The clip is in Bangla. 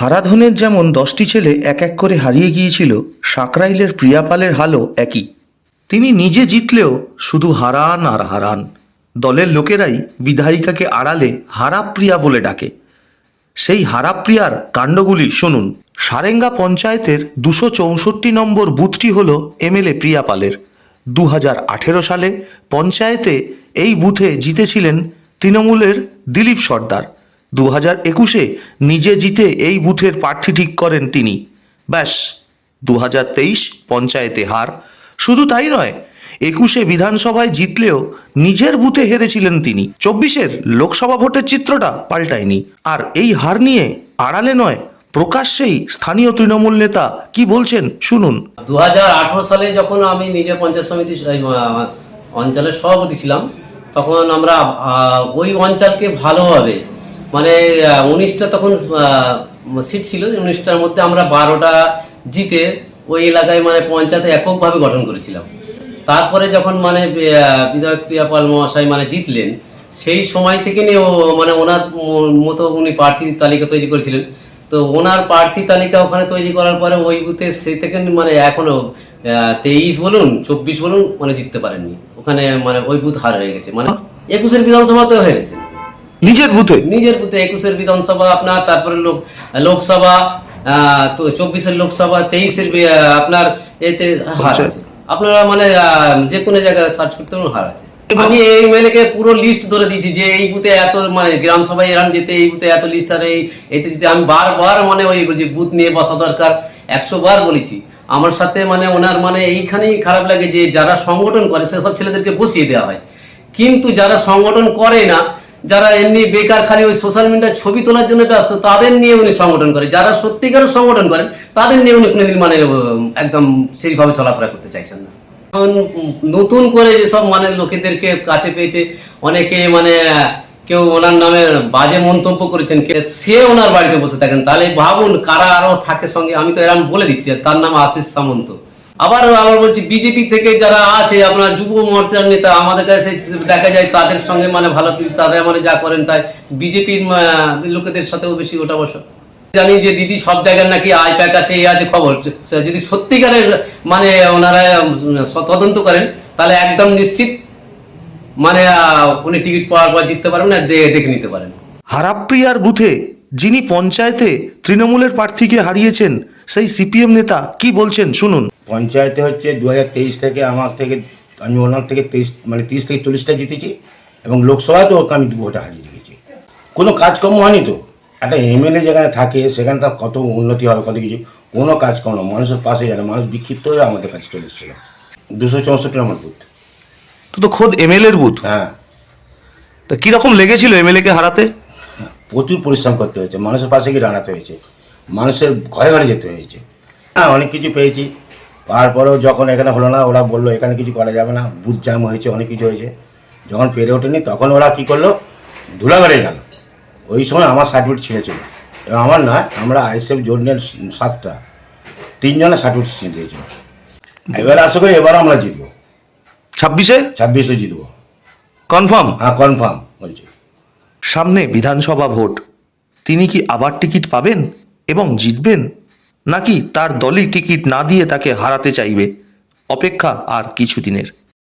হারাধনের যেমন দশটি ছেলে এক এক করে হারিয়ে গিয়েছিল, সাকরাইলের প্রিয়াপালের হালও একই। তিনি নিজে জিতলেও শুধু হারান আর হারান। দলের লোকেরাই বিধায়িকাকে আড়ালে হারাপ্রিয়া বলে ডাকে। সেই হারাপ্রিয়ার কাণ্ডগুলি শুনুন। সারেঙ্গা পঞ্চায়েতের দুশো চৌষট্টি নম্বর বুথটি হল এমএলএ প্রিয়াপালের। দু হাজার আঠেরো সালে পঞ্চায়েতে এই বুথে জিতেছিলেন তৃণমূলের দিলীপ সর্দার। দু হাজার একুশে নিজে জিতে এই বুথের প্রার্থী ঠিক করেন তিনি। ব্যাস দু হাজার তেইশ পঞ্চায়েতে হার। শুধু তাই নয়, একুশে বিধানসভায় জিতলেও নিজের বুথে হেরেছিলেন তিনি। চব্বিশের লোকসভা ভোটের চিত্রটা পাল্টায়নি। আর এই হার নিয়ে আড়ালে নয়, প্রকাশ্যেই স্থানীয় তৃণমূল নেতা কি বলছেন শুনুন। দু হাজার আঠারো সালে যখন আমি নিজে পঞ্চায়েত সমিতি অঞ্চলের সভাপতি ছিলাম, তখন আমরা ওই অঞ্চলকে ভালোভাবে মানে উনিশটা তখন সিট ছিল, উনিশটার মধ্যে আমরা বারোটা জিতে ওই এলাকায় মানে পঞ্চায়েত এককভাবে গঠন করেছিলাম। তারপরে যখন মানে বিধায়ক প্রিয়াপাল মহাশয় মানে জিতলেন, সেই সময় থেকে নিয়ে ও মানে ওনার মতো উনি প্রার্থী তালিকা তৈরি করেছিলেন। তো ওনার প্রার্থী তালিকা ওখানে তৈরি করার পরে ওই বুথে সে থেকে মানে এখনও তেইশ বলুন, চব্বিশ বলুন মানে জিততে পারেননি। ওখানে মানে ওই বুথ হার হয়ে গেছে। মানে একুশের বিধানসভাতেও হয়ে গেছে। নিজের বুথে? নিজের বুথে একুশের বিধানসভা আপনার তারপরে লোক লোকসভা তো চব্বিশের লোকসভা তেইশের আপনার এতে হার আছে। আপনারা মানে যে কোনো জায়গায় সার্চ করতে হার আছে। আমি এই এমএলএ কে পুরো লিস্ট ধরে দিয়েছি যে এই বুথে এত মানে গ্রাম সভায় এরাম যেতে এই বুথে এত লিস্ট আর এই এতে যেতে আমি বারবার মানে ওই যে বুথ নিয়ে বসা দরকার। একশো বার বলেছি। আমার সাথে মানে ওনার মানে এইখানেই খারাপ লাগে যে যারা সংগঠন করে সেসব ছেলেদেরকে বসিয়ে দেওয়া হয়। কিন্তু যারা সংগঠন করে না যারা এমনি বেকার খালি ওই সোশ্যাল মিডিয়ায় ছবি তোলার জন্য ব্যস্ত, তাদের নিয়ে উনি সংগঠন করে যারা সত্যিকার সংগঠন করেন, তাদের নিয়ে উনি কোনোদিন মানে একদম সেইভাবে চলাফেরা করতে চাইছেন না। এখন নতুন করে যেসব মানে লোকেদেরকে কাছে পেয়েছে, অনেকে মানে কেউ ওনার নামে বাজে মন্তব্য করেছেন, কে- সে ওনার বাড়িতে বসে থাকেন, তাহলে ভাবুন কারা আরও থাকে সঙ্গে, আমি তো এরকম বলে দিচ্ছি তার নাম আশিস সামন্ত। আবার আবার বলছি, বিজেপি থেকে যারা আছে, আপনার যুব মোর্চার নেতা, আমাদের কাছে দেখা যায় তাদের সঙ্গে মানে ভালো তাদের মানে যা করেন তাই। বিজেপির লোকেদের সাথেও বেশি ওটা বসা। জানি যে দিদি সব জায়গায় নাকি আই প্যাক আছে এ আছে খবর। যদি সত্যিকারের মানে ওনারা তদন্ত করেন, তাহলে একদম নিশ্চিত মানে উনি টিকিট পাওয়ার পর জিততে পারবেন না দেখে নিতে পারেন। হারাপ্রিয়ার বুথে যিনি পঞ্চায়েতে তৃণমূলের প্রার্থীকে হারিয়েছেন সেই সিপিএম নেতা কি বলছেন শুনুন। পঞ্চায়েতে হচ্ছে দু হাজার তেইশ থেকে আমার থেকে আমি ওনার থেকে তেইশ মানে তিরিশ থেকে চল্লিশটা জিতেছি এবং লোকসভাতেও ওকে আমি দু ভোটে হারিয়ে রেখেছি। কোনো কাজকর্ম হয়নি তো? একটা এমএলএ যেখানে থাকে সেখানে তার কত উন্নতি হবে কত কিছু কোনো কাজকর্ম না, মানুষের পাশে জানে মানুষ বিক্ষিপ্ত হয়ে আমাদের কাছে চলে এসেছিল। দুশো চৌষট্টি নম্বর বুথ। তো তো খোদ এমএলএর বুথ? হ্যাঁ। তা কীরকম লেগেছিল এমএলএকে হারাতে? প্রচুর পরিশ্রম করতে হয়েছে। মানুষের পাশে গিয়ে দাঁড়াতে হয়েছে। মানুষের ঘরে ঘরে যেতে হয়েছে। হ্যাঁ অনেক কিছু পেয়েছি। তারপরেও যখন এখানে হলো না ওরা বলল এখানে কিছু করা যাবে না। বুথ জ্যাম হয়েছে অনেক কিছু হয়েছে। যখন পেরে ওঠেনি তখন ওরা কি করল? ধুলাগড়ে গেল। ওই সময় আমার সার্টিফিকেট ছিঁড়েছিল। এবং আমার নয় আমরা আইসিএফ জোনের সাতটা তিনজনের সার্টিফিকেট ছিঁড়ে দিয়েছিল। এবার আশা করি এবার আমরা জিতবো। ছাব্বিশে? ছাব্বিশে জিতবো। কনফার্ম? হ্যাঁ কনফার্ম বলছি। সামনে বিধানসভা ভোট। তিনি কি আবার টিকিট পাবেন এবং জিতবেন? নাকি তার দলই টিকিট না দিয়ে তাকে হারাতে চাইবে? অপেক্ষা আর কিছুদিনের